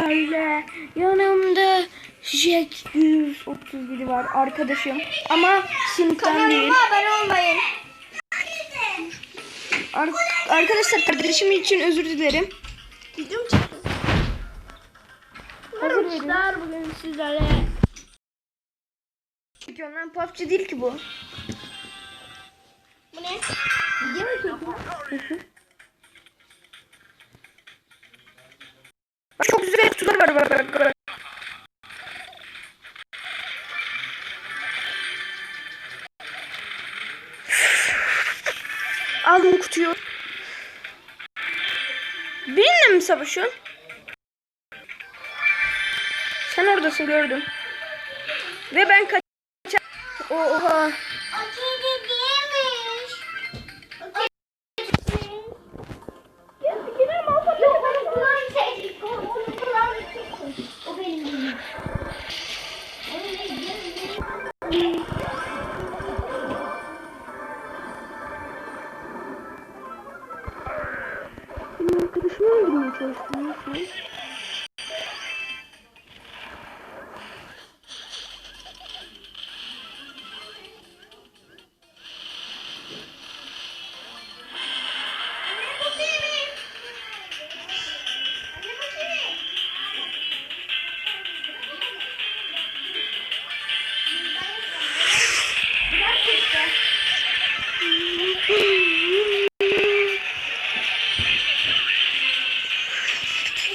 Böyle yanımda Jack 137 var arkadaşım ama sınıftan değil. Abone olmayın. Ar- arkadaşlar kardeşim için özür dilerim. Videom çıktı. Arkadaşlar bugün sizlerle Çünkü ondan PUBG değil ki bu. bu ne? Video mu Savaşıyorsun? Sen oradasın gördüm. Ve ben kaç... Oha.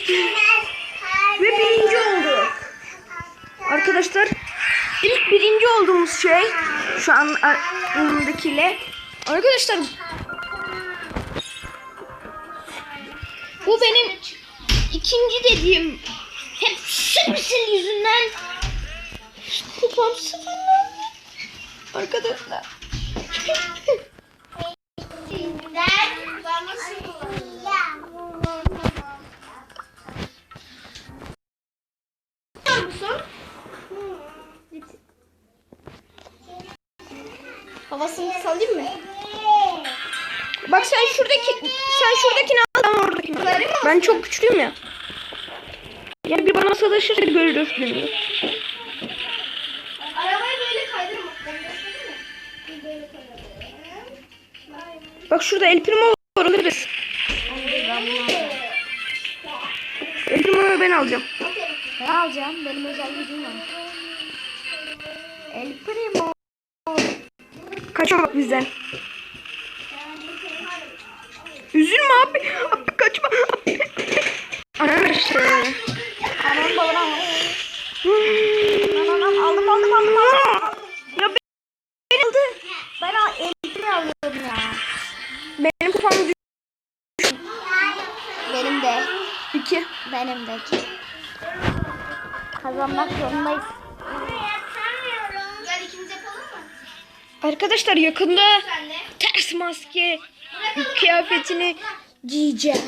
Ve birinci olduk. Arkadaşlar ilk birinci olduğumuz şey şu an önümdekiyle. Arkadaşlar bu benim ikinci dediğim hep Şemsil yüzünden kupam sıfırlandı. Arkadaşlar. sen şuradakini al ben oradakini. al. Ben çok güçlüyüm ya. Yani bir bana sadaşırsa görürüz beni. Arabayı böyle kaydırma. Ben. Bak şurada El Primo var alırız. El Primo'yu ben alacağım. Ne alacağım? Benim özel gücüm var. El Primo. Kaçma bak bizden. Üzülme abi. Abi kaçma. Abi. Arkadaşlar. Anam babam. Anam aldım aldım aldım aldım. Ya beni aldı. Ben al El Primo alıyorum ya. Benim kafam düş- Benim de. iki. Benim de. Kazanmak zorundayız. Gel ikimiz yapalım mı? Arkadaşlar yakında ters maske kıyafetini giyeceğim.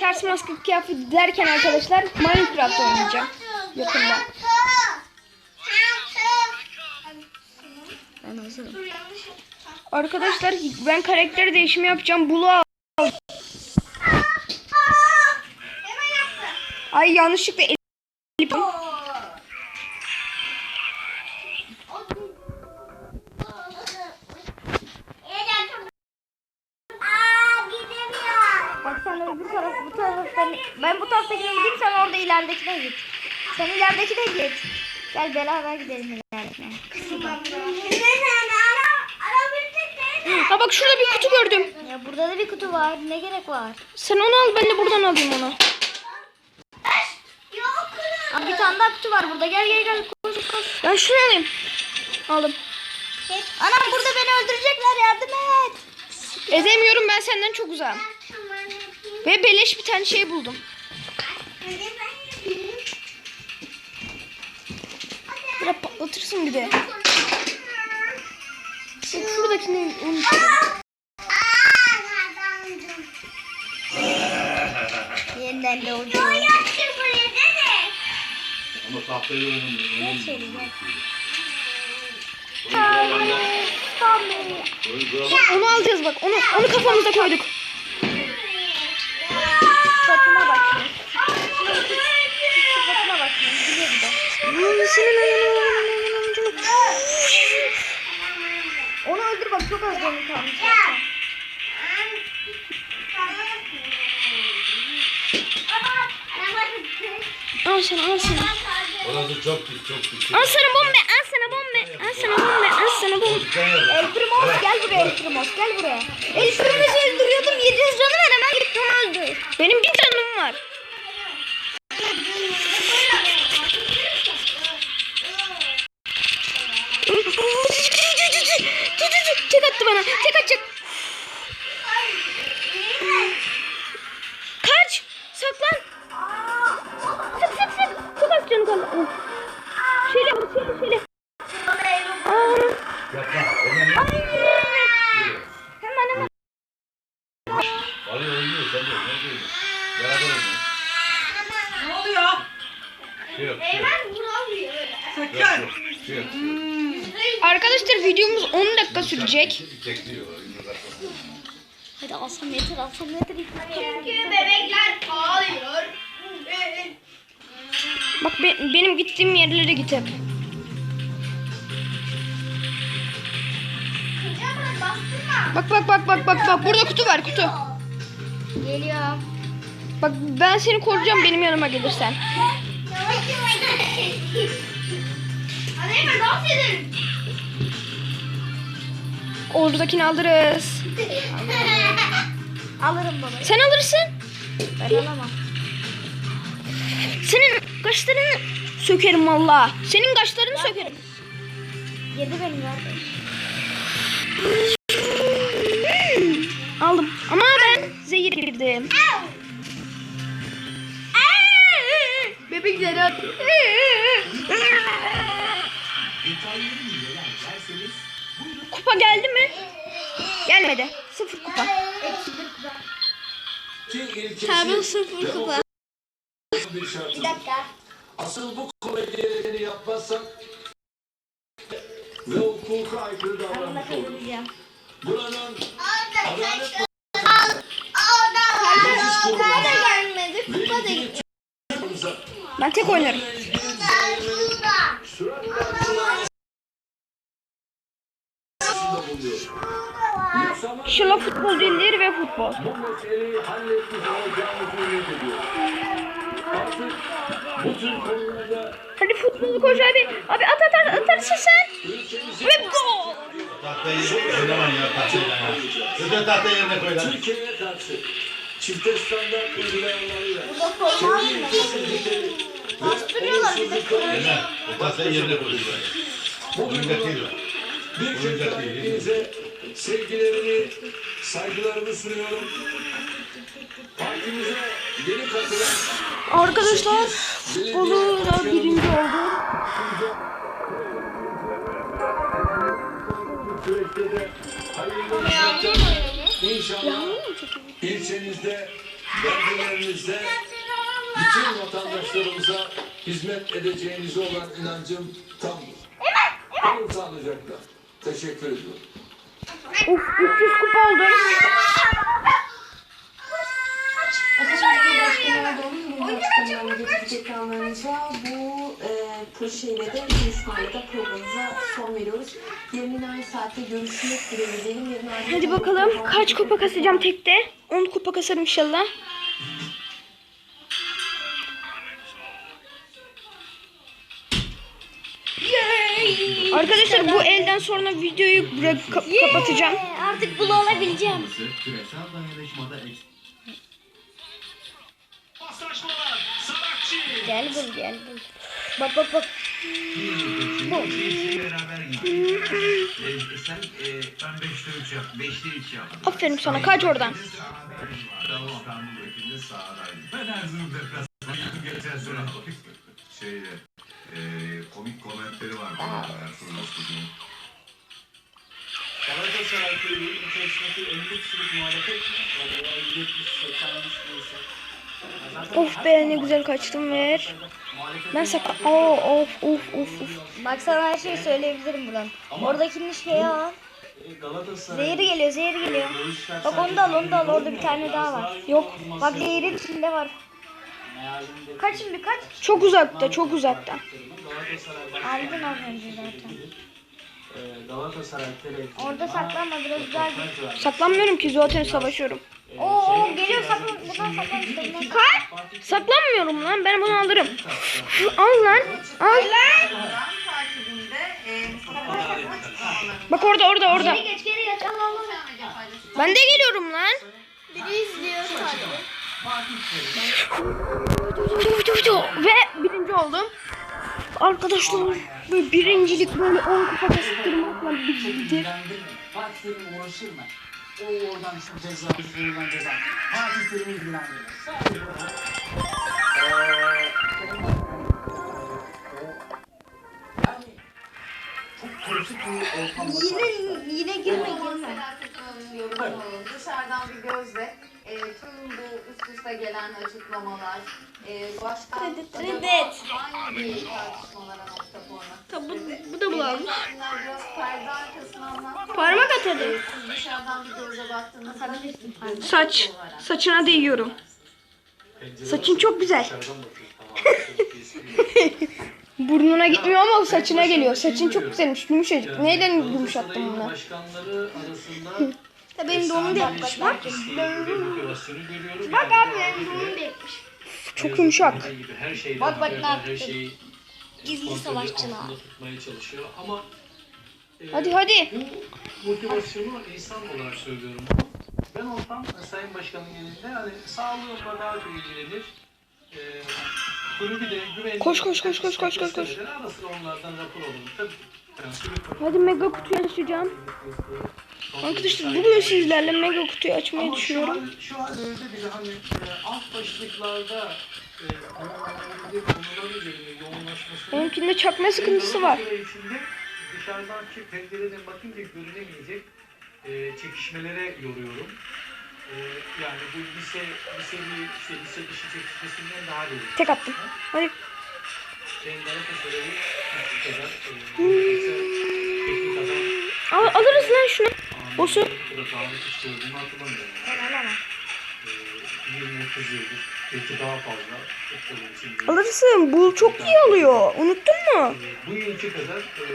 Ters maske kıyafeti derken arkadaşlar Minecraft oynayacağım yakında. Ben hazırım. Arkadaşlar ben karakter değişimi yapacağım. Bulu al. Ay yanlışlıkla sen öbür taraf bu taraftan ben bu taraftakine gideyim sen orada ileridekine git. Sen ileridekine git. Gel beraber gidelim ileridekine. Ha bak şurada bir kutu gördüm. Ya burada da bir kutu var. Ne gerek var? Sen onu al ben de buradan alayım onu. Aa, bir tane daha kutu var burada. Gel gel gel. Koş koş. Ben şunu alayım. Aldım. Anam burada beni öldürecekler. Yardım et. Edemiyorum ben senden çok uzağım. Ve beleş bir tane şey buldum. Biraz patlatırsın bir de. Bak şuradakini unuttum. Yeniden oynamıyor. Onu alacağız bak. Onu onu kafamıza koyduk. Oğlum senin. Onu öldür bak çok az canı kalmış. Al sana al sana. Orası çok pis çok pis. Al sana bombe al sana bombe al sana bombe al sana bombe. El Primos gel buraya El Primos gel buraya. El Primos'u öldürüyordum 700 canı var hemen gittim öldü. Benim bir canım var. Bana. Tek atacak. Dakika sürecek. Hadi alsam yeter alsam yeter. Çünkü bebekler ağlıyor. Bak be- benim gittiğim yerlere git hep. Bak bak bak bak bak bak burada kutu var kutu. Geliyorum. Bak ben seni koruyacağım benim yanıma gelirsen. Yavaş yavaş. Hadi hemen dans edelim. Oradakini alırız. Alırım babayı. Sen alırsın. Ben alamam. Senin kaşlarını sökerim valla. Senin kaşlarını sökerim. Yedi benim kardeş. Aldım. Ama ben zehir girdim. Bebekleri at. Kupa geldi mi? Gelmedi. Sıfır kupa. Tabii sıfır kupa. Bir dakika. Asıl bu komedileri yapmazsak ve hukuka aykırı davranmış oluruz. Buranın adalet meclis kuruluna gelmedi. ve ilgili kurulumuza Ben tek oynarım. İnşallah futbol değildir ve futbol. bu meseleyi halletmiş olacağımızı ümit ediyor. Artık bu tür konularda Hadi futbolu koş abi. Abi at at at atarsın sen. Ve gol. Tahtayı oynamayın ya tahtayla ya. Öte tahtayı yerine koy lan. Türkiye'ye karşı çifte standart uygulamalarıyla kendi ülkesizlikleri ve olumsuzluklarıyla Hemen o tahtayı yerine koy. bu Oyuncak değil duygularla o. bir kez daha hepinize sevgilerimi, saygılarımı sunuyorum. Partimize yeni katılan Arkadaşlar futbolu da birinci oldu. süreçte de hayırlı hizmetler inşallah ilçenizde, beldelerimizde bütün vatandaşlarımıza hizmet edeceğinize olan inancım tamdır. Kalın sağlıcakla. Teşekkür ediyorum. Uf 300 kupa oldum. ekranlarınıza bu e, projeyle de buluşmayla da programımıza son veriyoruz. Yarın aynı saatte görüşmek dileğiyle diyelim. Yarın aynı Hadi bakalım kaç kupa kasacağım tekte. 10 kupa kasarım inşallah. Arkadaşlar bu elden sonra videoyu bırak ka- kapatacağım. Artık bunu alabileceğim. Gel bul gel bul. Bak bak bak. sen e, ben 5'te 3 yap, 5'te 3 yaptım. Aferin sana kaç oradan. Şeyde e, komik komentleri vardı. Erzurum Stüdyo'nun. Galatasaray Kulübü'nün içerisindeki 50 kişilik muhalefet veya 70 80 neyse. Zaten Of be ne güzel kaçtım ver. Ben sakla... Oo, of of of of. Bak sana her şeyi söyleyebilirim buradan. Oradakinin şeyi al. Zehri geliyor zehri geliyor. Bak onu da al onu da al orada bir tane daha var. Yok. Bak zehrin içinde var. mealinde Kaç şimdi kaç? Çok uzakta çok uzakta. Aldın az önce zaten. E, Galatasaray televizyonu Orada saklanma biraz daha git. Saklanmıyorum ki zaten savaşıyorum. Oo Oo geliyor saklan. Buradan saklan. Kaç? Saklanmıyorum lan ben bunu alırım. Al lan. Al. Bak orada orada orada. Geri geç geri geç. Allah Allah. Ben de geliyorum lan. Biri izliyor sadece. Ve birinci oldum. Arkadaşlar böyle birincilik böyle 10 kupa kastırmakla bitti. ilgilendirme. Fatih Terim uğraşır mı? O oradan işte ceza, verilen ceza. Fatih Terim'i ilgilendirme. Sadece. Yine yine girme girme. Dışarıdan bir gözle e, tüm bu üst üste gelen açıklamalar, e, başkan Reddit. hangi tartışmalara nokta Tabi bu, bu da bulanmış. Parmak atadı. Saç. Saçına değiyorum. Saçın çok güzel. Burnuna gitmiyor ama saçına geliyor. Saçın çok güzelmiş. Yumuşacık. Neyle yumuşattın bunu? Başkanları arasında Tabii benim doğumu da yapmış. Bak. Bak abi Benim doğumu da yapmış. Çok yumuşak. Bak, bak, ne yaptı? Gizli kontrolü savaşçılar. altında tutmaya çalışıyor ama e, Hadi hadi. Bu motivasyonu insan olarak söylüyorum. Ben olsam e, Sayın Başkan'ın yerinde hani sağlığımla daha çok ilgilenir. E, kulübü de güvenli. Koş, koş, koş, koş, koş, koş, koş. Ara sıra onlardan rapor alırım. Tabii. Yani kulüp- Hadi mega kutuyu açacağım. Arkadaşlar bugün sizlerle mega kutuyu açmayı Ama şu düşünüyorum. an, şu an öyle bile hani e, alt başlıklarda Benimkinde çakma sıkıntısı var. dışarıdan ki pencereden bakınca görülemeyecek e, çekişmelere yoruyorum. E, yani bu lise, liseli, işte lise dışı çekişmesinden daha değil. Tek attım. Hadi. Ben Galatasaray'ı kadar teknik adam Al, alırız lan şunu. Daha hiç gördüğümü hatırlamıyorum. Ee, 20-30 yıldır, belki daha fazla futbol için. Alırsın. Bu çok iyi oluyor. Unuttun mu? Ee, Bu yılki kadar e,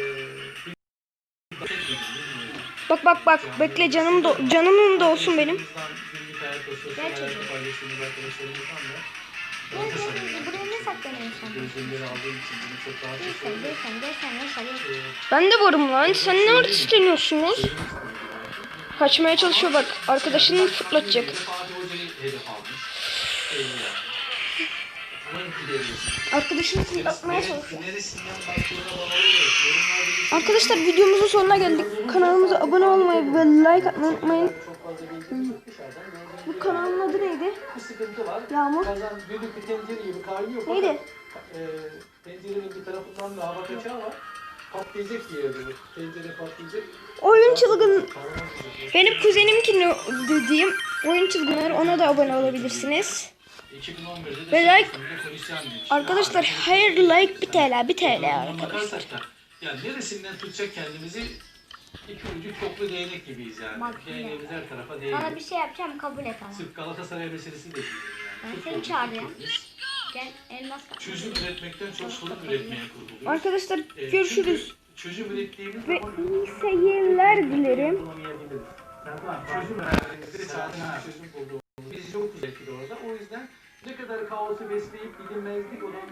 Bak bak bak. Bekle canım da, canımın da olsun benim. Gerçekten. Buraya ne saklanıyorsun? Gözlemleri aldığım için bunu çok daha çok Sen gel sen gel sen gel sen gel. Ben de varım lan. Sen ne artistleniyorsunuz? Kaçmaya çalışıyor bak. Arkadaşını fırlatacak. Ee, çalışıyor. Yorumlarda Arkadaşlar videomuzun sonuna geldik. Kanalımıza abone olmayı ve like atmayı unutmayın. Bu kanalın adı neydi? Yağmur. Neydi? Fakat, E, tencerenin bir tarafından da hava kaçağı var. Patlayacak diye böyle. Tencere patlayacak. Oyun çılgın. Benim kuzenimkini dediğim oyun çılgınları ona da abone olabilirsiniz. 2011'de de Ve like-. Arkadaşlar her like bir TL bir TL arkadaşlar. yani neresinden tutacak kendimizi iki ucu çoklu değnek gibiyiz yani. Değneğimiz her tarafa değiyor. bir şey yapacağım kabul et ama. Sırf Galatasaray meselesi de değil yani. Ben seni çağırıyorum. Gel elmas. Çözüm üretmekten çok sorun üretmeye kurguluyor. Arkadaşlar Ee, görüşürüz. Çözüm ürettiğimiz Ve iyi seyirler dilerim. Çözüm ürettiğimizde çözüm bulduğumuz. Biz yokuz belki de orada. O yüzden ne kadar kaosu besleyip bilinmezlik olanlar